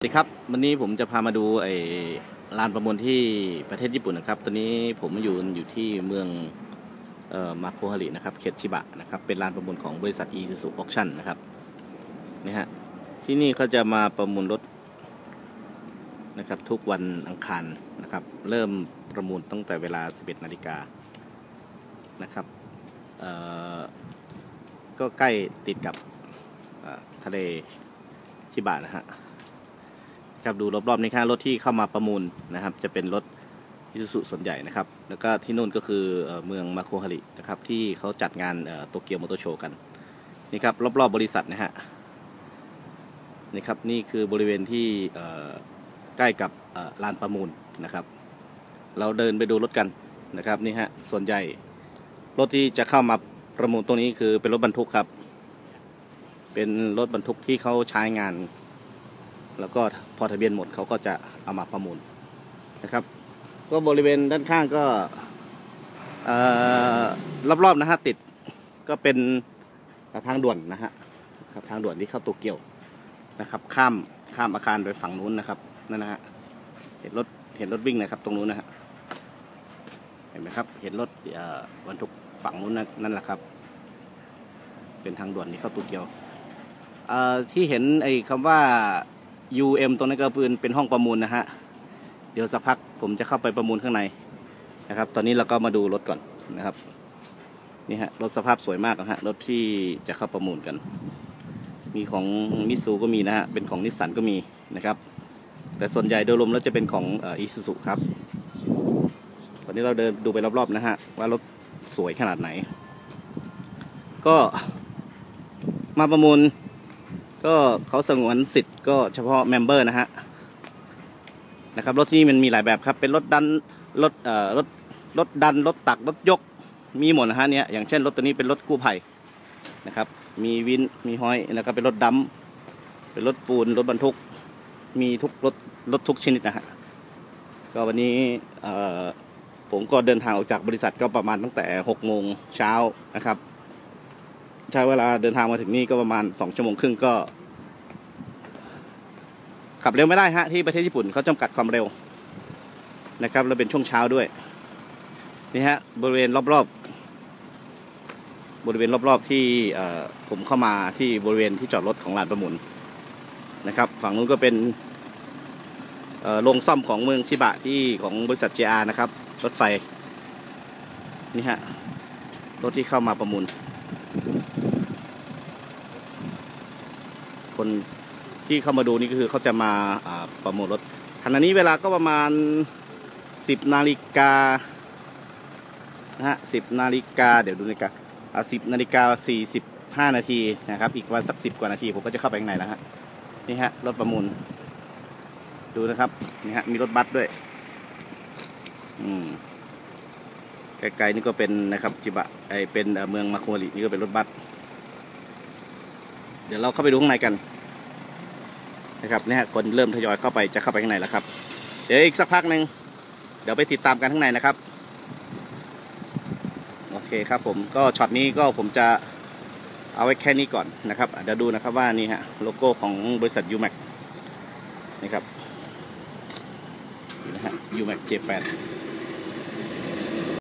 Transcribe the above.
สวัสดีครับ วันนี้ผมจะพามาดูไอ้ลานประมูลที่ประเทศญี่ปุ่นนะครับ ตอนนี้ผมอยู่อยู่ที่เมืองเอ่อมาโคฮารินะครับเขตชิบะนะครับเป็นลานประมูลของบริษัท e s u z u Auction นนะครับนี่ฮะที่นี่เขาจะมาประมูลรถนะครับทุกวันอังคารนะครับ เริ่มประมูลตั้งแต่เวลา 11นาฬิกานะครับเอ่อก็ใกล้ติดกับทะเลชิบะนะฮะ ครับดูรอบๆนี้ครับรถที่เข้ามาประมูลนะครับ จะเป็นรถอิซูซุส่วนใหญ่นะครับ แล้วก็ที่นู่นก็คือเมืองมาโคฮารินะครับที่เขาจัดงานโตเกียวมอเตอร์โชว์กันนี่ครับรอบๆบริษัทนะฮะนี่ครับนี่คือบริเวณที่ใกล้กับลานประมูลนะครับ เราเดินไปดูรถกันนะครับนี่ฮะส่วนใหญ่รถที่จะเข้ามาประมูลตรงนี้คือเป็นรถบรรทุกครับ เป็นรถบรรทุกที่เขาใช้งาน แล้วก็พอทะเบียนหมดเขาก็จะเอามาประมูลนะครับ ก็บริเวณด้านข้างก็รอบๆนะฮะติดก็เป็นทางด่วนนะฮะครับทางด่วนที่เข้าโตเกียวนะครับ ข้ามข้ามอาคารไปฝั่งนู้นนะครับนั่นนะฮะเห็นรถเห็นรถวิ่งนะครับ ตรงนู้นนะฮะเห็นไหมครับ เห็นรถบรรทุกฝั่งนู้นนั่นแหละครับ เป็นทางด่วนที่เข้าโตเกียวที่เห็นไอ้คำว่า UM ตรงนั้นก็เป็นเป็นห้องประมูลนะฮะ เดี๋ยวสักพักผมจะเข้าไปประมูลข้างในนะครับ ตอนนี้เราก็มาดูรถก่อนนะครับ นี่ฮะรถสภาพสวยมากนะฮะรถที่จะเข้าประมูลกัน มีของมิซูก็มีนะฮะเป็นของนิสสันก็มีนะครับ แต่ส่วนใหญ่โดยรวมแล้วจะเป็นของอีซูซุครับ ตอนนี้เราเดินดูไปรอบๆนะฮะว่ารถสวยขนาดไหน ก็มาประมูล ก็เขาสงวนสิทธิ์ก็เฉพาะเมมเบอร์นะฮะนะครับรถที่นี่มันมีหลายแบบครับ เป็นรถดันรถเอ่อรถรถดันรถตักรถยกมีหมดนะฮะเนี่ยอย่างเช่นรถตัวนี้เป็นรถกู้ภัยนะครับ มีวินมีห้อยแล้วก็เป็นรถดัมเป็นรถปูนรถบรรทุก มีทุกรถรถทุกชนิดนะฮะก็วันนี้เอ่อผมก็เดินทางออกจากบริษัทก็ประมาณตั้งแต่หกโมงเช้านะครับ ใช้เวลาเดินทางมาถึงนี่ก็ประมาณสองชั่วโมงครึ่งก็ ขับเร็วไม่ได้ฮะที่ประเทศญี่ปุ่นเขาจำกัดความเร็วนะครับแล้วเป็นช่วงเช้าด้วยนี่ฮะบริเวณรอบๆ บริเวณรอบๆที่ผมเข้ามาที่บริเวณที่จอดรถของลานประมูลนะครับ ฝั่งนู้นก็เป็นโรงซ่อมของเมืองชิบะที่ของบริษัท JR นะครับ รถไฟ นี่ฮะ รถที่เข้ามาประมูล คนที่เข้ามาดูนี่ก็คือเขาจะมาประมูลรถขณะนี้เวลาก็ประมาณ 10นาฬิกานะฮะ10นาฬิกาเดี๋ยวดูนาฬิกาอ่า10นาฬิกา45นาทีนะครับ อีกวันสัก10กว่านาทีผมก็จะเข้าไปข้างในแล้วฮะนี่ฮะรถประมูล ดูนะครับนี่ฮะมีรถบัสด้วย อืมไกลๆนี่ก็เป็นนะครับจิบะไอเป็นเอ่อเมืองมาโครินี่ก็เป็นรถบัส เดี๋ยวเราเข้าไปดูข้างในกันนะครับเนี่ยคนเริ่มทยอยเข้าไปจะเข้าไปข้างในแล้วครับ เดี๋ยวอีกสักพักหนึ่งเดี๋ยวไปติดตามกันข้างในนะครับ โอเคครับผมก็ช็อตนี้ก็ผมจะเอาไว้แค่นี้ก่อนนะครับเดี๋ยวดูนะครับว่านี่ฮะโลโก้ของบริษัท UMAC นี่ครับนี่นะฮะ UMAC J8